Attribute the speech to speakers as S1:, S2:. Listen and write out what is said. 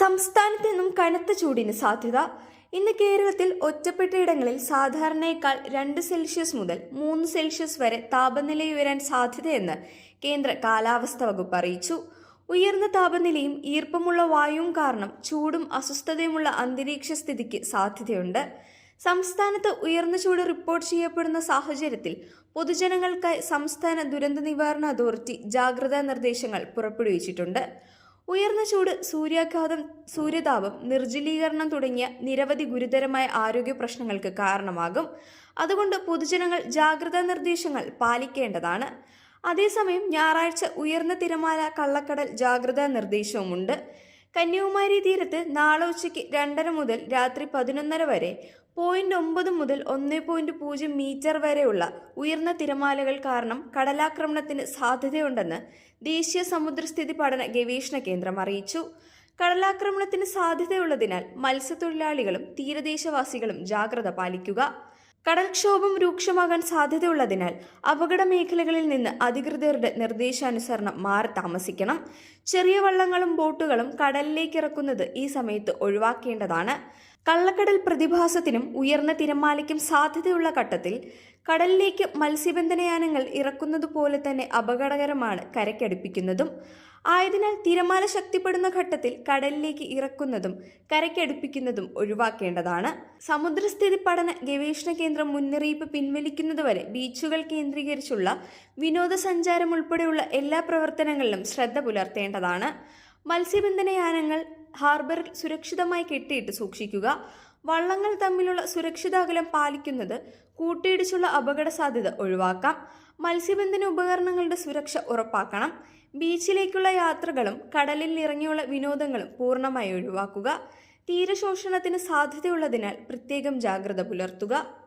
S1: സംസ്ഥാനത്ത് നിന്നും കനത്ത ചൂടിന് സാധ്യത. ഇന്ന് കേരളത്തിൽ ഒറ്റപ്പെട്ടയിടങ്ങളിൽ സാധാരണയേക്കാൾ രണ്ട് സെൽഷ്യസ് മുതൽ മൂന്ന് സെൽഷ്യസ് വരെ താപനില ഉയരാൻ സാധ്യതയെന്ന് കേന്ദ്ര കാലാവസ്ഥ വകുപ്പ് അറിയിച്ചു. ഉയർന്ന താപനിലയും ഈർപ്പമുള്ള വായുവും കാരണം ചൂടും അസ്വസ്ഥതയുമുള്ള അന്തരീക്ഷ സ്ഥിതിക്ക് സാധ്യതയുണ്ട്. സംസ്ഥാനത്ത് ഉയർന്ന ചൂട് റിപ്പോർട്ട് ചെയ്യപ്പെടുന്ന സാഹചര്യത്തിൽ പൊതുജനങ്ങൾക്കായി സംസ്ഥാന ദുരന്ത നിവാരണ അതോറിറ്റി ജാഗ്രതാ നിർദ്ദേശങ്ങൾ പുറപ്പെടുവിച്ചിട്ടുണ്ട്. ഉയർന്ന ചൂട് സൂര്യാഘാതം സൂര്യതാപം നിർജലീകരണം തുടങ്ങിയ നിരവധി ഗുരുതരമായ ആരോഗ്യ പ്രശ്നങ്ങൾക്ക് കാരണമാകും. അതുകൊണ്ട് പൊതുജനങ്ങൾ ജാഗ്രതാ നിർദ്ദേശങ്ങൾ പാലിക്കേണ്ടതാണ്. അതേസമയം ഞായറാഴ്ച ഉയർന്ന തിരമാല കള്ളക്കടൽ ജാഗ്രതാ നിർദ്ദേശവുമുണ്ട്. കന്യാകുമാരി തീരത്ത് നാളെ ഉച്ചയ്ക്ക് രണ്ടര മുതൽ രാത്രി പതിനൊന്നര വരെ പോയിന്റ് ഒമ്പത് മുതൽ ഒന്ന് പോയിന്റ് പൂജ്യം മീറ്റർ വരെയുള്ള ഉയർന്ന തിരമാലകൾ കാരണം കടലാക്രമണത്തിന് സാധ്യതയുണ്ടെന്ന് ദേശീയ സമുദ്രസ്ഥിതി പഠന ഗവേഷണ കേന്ദ്രം അറിയിച്ചു. കടലാക്രമണത്തിന് സാധ്യതയുള്ളതിനാൽ മത്സ്യത്തൊഴിലാളികളും തീരദേശവാസികളും ജാഗ്രത പാലിക്കുക. കടൽക്ഷോഭം രൂക്ഷമാകാൻ സാധ്യതയുള്ളതിനാൽ അപകട മേഖലകളിൽ നിന്ന് അധികൃതരുടെ നിർദ്ദേശാനുസരണം മാറി താമസിക്കണം. ചെറിയ വള്ളങ്ങളും ബോട്ടുകളും കടലിലേക്ക് ഇറക്കുന്നത് ഈ സമയത്ത് ഒഴിവാക്കേണ്ടതാണ്. കള്ളക്കടൽ പ്രതിഭാസത്തിനും ഉയർന്ന തിരമാലയ്ക്കും സാധ്യതയുള്ള ഘട്ടത്തിൽ കടലിലേക്ക് മത്സ്യബന്ധനയാനങ്ങൾ ഇറക്കുന്നതുപോലെ തന്നെ അപകടകരമാണ് കരയ്ക്കടുപ്പിക്കുന്നതും. ആയതിനാൽ തിരമാല ശക്തിപ്പെടുന്ന ഘട്ടത്തിൽ കടലിലേക്ക് ഇറക്കുന്നതും കരയ്ക്കടുപ്പിക്കുന്നതും ഒഴിവാക്കേണ്ടതാണ്. സമുദ്രസ്ഥിതി പഠന ഗവേഷണ കേന്ദ്രം മുന്നറിയിപ്പ് പിൻവലിക്കുന്നതുവരെ ബീച്ചുകൾ കേന്ദ്രീകരിച്ചുള്ള വിനോദസഞ്ചാരം ഉൾപ്പെടെയുള്ള എല്ലാ പ്രവർത്തനങ്ങളിലും ശ്രദ്ധ പുലർത്തേണ്ടതാണ്. മത്സ്യബന്ധനയാനങ്ങൾ ഹാർബറിൽ സുരക്ഷിതമായി കെട്ടിയിട്ട് സൂക്ഷിക്കുക. വള്ളങ്ങൾ തമ്മിലുള്ള സുരക്ഷിത അകലം പാലിക്കുന്നത് കൂട്ടിയിടിച്ചുള്ള അപകട സാധ്യത ഒഴിവാക്കാം. മത്സ്യബന്ധന ഉപകരണങ്ങളുടെ സുരക്ഷ ഉറപ്പാക്കണം. ബീച്ചിലേക്കുള്ള യാത്രകളും കടലിൽ ഇറങ്ങിയുള്ള വിനോദങ്ങളും പൂർണമായി ഒഴിവാക്കുക. തീരശോഷണത്തിന് സാധ്യതയുള്ളതിനാൽ പ്രത്യേകം ജാഗ്രത പുലർത്തുക.